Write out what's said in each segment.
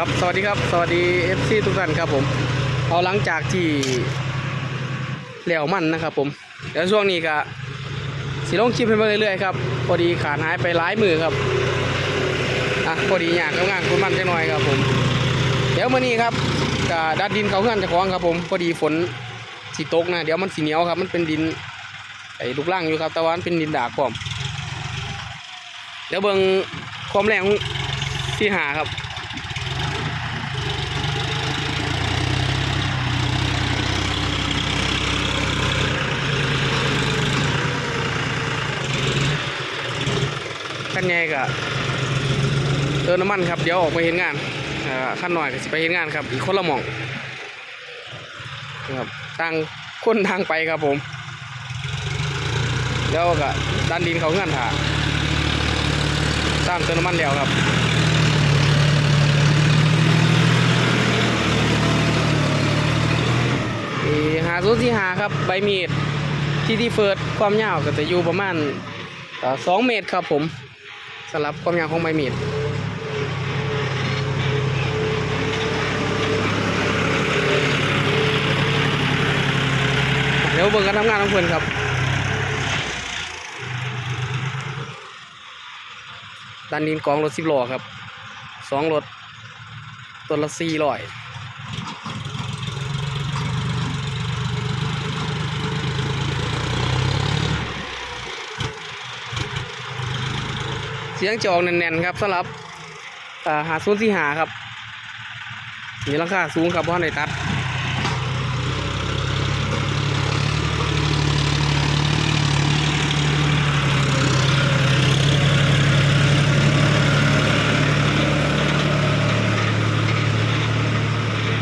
ครับสวัสดีครับสวัสดี FC ทุกท่านครับผมเอาหลังจากที่เหลวมันนะครับผมเดี๋ยวช่วงนี้ก็สิลงคลิปให้มาเรื่อยๆครับพอดีขาดหายไปหลายมือครับอะพอดีอยากทำงานคุณมันจังหน่อยครับผม เดี๋ยวมื่อนี้ครับก็ดัดดินเขางานจะคล้าของครับผมพอดีฝนสีตกนะเดี๋ยวมันสีเหนียวครับ มันเป็นดินไอ้ลูกล่างอยู่ครับแต่ว่ามันเป็นดินดากความเดี๋ยวเบิ่งความแรงที่หาครับ ขั้นใหญ่ก็เติมน้ำมันครับเดี๋ยวออกไปเห็นงานขั้นหน่อยก็จะไปเห็นงานครับอีกคนละหม่องครับต่างคนทางไปครับผมแล้วก็ดันดินเขาเงานถ่าสร้างเติมน้ำมันแล้วครับหาศูนย์สี่หาครับใบมีดที่ที่เฟิร์ดความยาวก็จะอยู่ประมาณสองเมตรครับผม สำหรับความยาวของใบมีดเดี๋ยวเบิ่งการทำงานของเพื่อนครับดันดินกองรถสิบล้อครับสองรถตัวละสี่ร้อย เสียงจองแน่นๆครับสำหรับอ่าหาศูนที่หาครับมีราคาสูงครับเพราะในตัด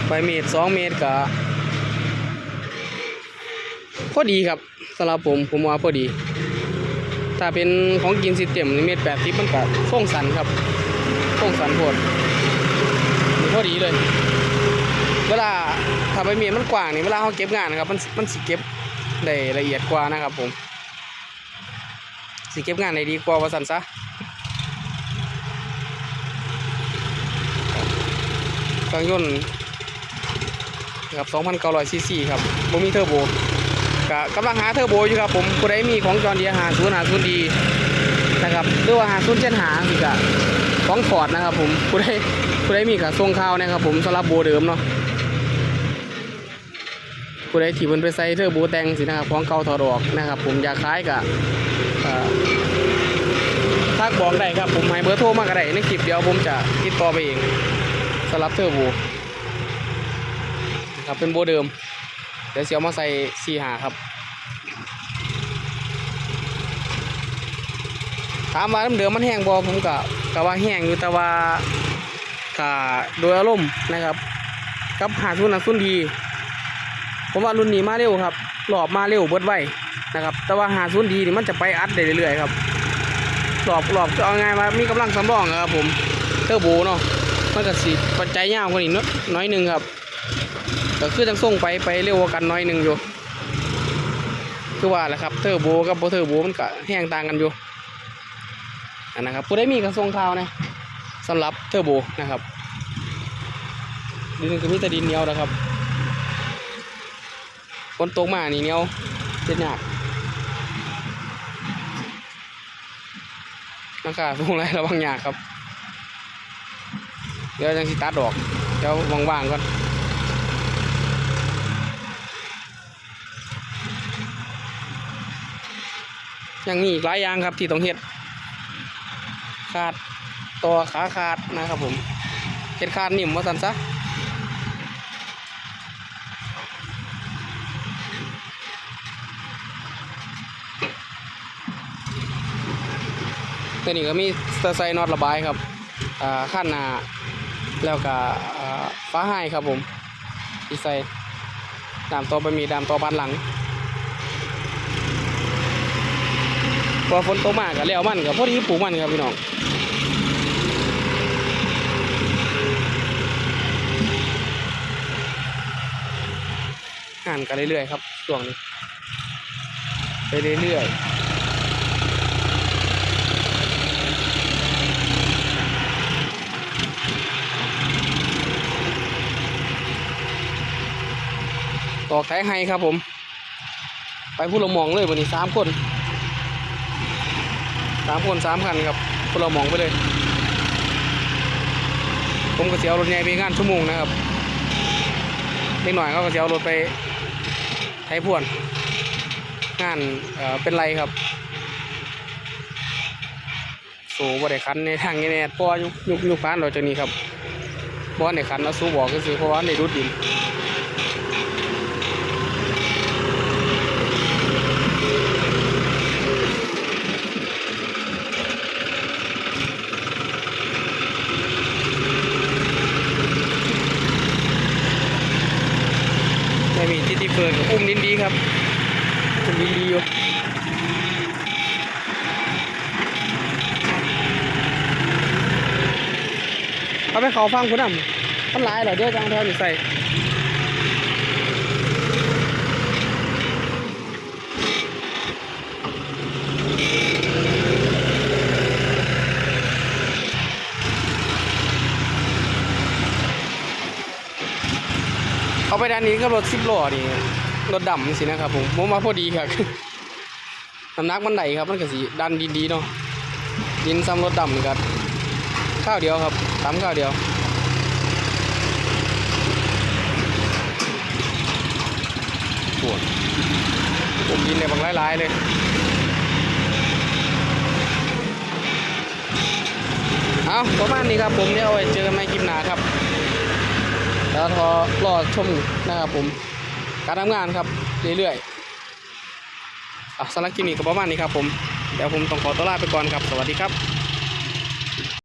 ใบเมตรสองเมตรกะพอดีครับสำหรับผมผมว่าพอดี ถ้าเป็นของกินสิเต็มเม็ดแปดทิปมันก็ส่งสันครับส่งสันโพดนี่พอดีเลย เวลาถ้าใบเมียนมันกว้างนี่เวลาเขาเก็บงานนะครับ มันมันสิเก็บได้ละเอียดกว่านะครับผมสิเก็บงานได้ดีกว่าว่าสันซะเครื่องยนต์ครับ2,900ซีซีครับบ่มีเทอร์โบ ก็กำลังหาเทอร์โบอยู่ครับผมผู้ใดมีของจอร์เดียหาศูนย์หาศูนย์ดีนะครับหรือว่าหาศูนย์เช่นหาสิกะของฟอร์ดนะครับผมผู้ใดผู้ใดมีกับทรงข้าวนะครับผมสำหรับโบเดิมเนาะผู้ใดที่มันไปใส่เทอร์โบแต่งสินะครับของเก่าถอดออกนะครับ ผมอยากขายกับทักบอกได้ครับผมให้เบอร์โทรมาก็ได้ในคลิปเดียวผมจะติดต่อไปเองสำหรับเทอร์โบนะครับเป็นโบเดิม เดี๋ยวเสียวมาใส่ซีหาครับ ถามว่าเดิมๆมันแห้งบอผมก็ก็ว่าแห้งอยู่แต่ว่าถ้าโดยอารมณ์นะครับกับหาทุนนักทุนดี ผมว่ารุ่นนี้มาเร็วครับหลอบมาเร็วเบิดไวนะครับ แต่ว่าหาทุนดีนี่มันจะไปอัดได้เรื่อยๆครับหลอบหลอบก็เอาง่ายว่ามีกำลังสำรองอะครับผมเทอร์โบเนาะมันก็สิปัจจัยยาวกว่านี้น้อยหนึงครับ ก็คือจังส่งไปไปเร็วกว่ากันน้อยหนึ่งอยู่ คือว่าแหละครับเทอร์โบกับโบเทอร์โบมันก็แห้งต่างกันอยู่อันนะครับผู้ได้มีกระทรงข่าวนะสำหรับเทอร์โบนะครับดินก็มีแต่ดินเหนียวนะครับคนตกมานี่เหนียวเจ็ดหยากนะครับพวกไรระวังหยากครับ เดี๋ยวจังสิตัดดอก เดี๋ยวว่างๆก่อน ยังมีอีกหลายอย่างครับที่ต้องเฮ็ดขาดตัวขาขาดนะครับผมเฮ็ดขาดนิ่มว่าสันซะตัวนี้ก็มีสเตอร์ไซน็อตระบายครับขั้นหน้าแล้วก็ฟ้าให้ครับผมอีใส่ดามตัวบะหมี่ดามตัวบานหลัง พอฝนตกมากกับแล้วมันกับพอดีปลูกมันครับพี่น้องงานกันเรื่อยๆครับช่วงนี้ไปเรื่อยๆตอกแท้ให้ครับผม ไปพูดละมองเลยวันนี้สามคน สามคนสามคันครับพูดเรามองไปเลย ผมก็เสียรถใหญ่ไปงานชั่วโมงนะครับเล็กหน่อยเขาก็เสียรถไปไทยพวน งานเอ่อเป็นไรครับโซ่บ่ได้คันในทางนี้แน่เพราะว่ายุคยุคยุคพานเราจากนี้ครับบ่ได้คันแล้วสู้บอกก็คือเพราะว่าในรุดดิน ไม่มีที่ที่เฟิร์นกับอุ้มดินดีครับอุ้มดินดีอยู่ เอาไปเขาฟังคุณอะมันลายเหรอเดี๋ยวจะเอาแถวนี้ใส่เอาไปด้านนี้ก็รถสิบล้อนี่รถดำสินะครับผมผมมาพอดีครับน้ำหนักมันไหนครับมันก็สิดันดินดีเนาะดินซ้ำรถดำกัน ข้าวเดียวครับตำข้าวเดียวปวดผมดินเนี่ยบางหลายๆเลยเอาประมาณนี้ครับผมเดี๋ยวเอาไว้เจอกันในคลิปหน้าครับ แล้วทอรอชมนะครับผม การทำงานครับเรื่อยๆอะสำหรับคลิปนี้ก็ประมาณนี้ครับผม เดี๋ยวผมต้องขอตัวลาไปก่อนครับ สวัสดีครับ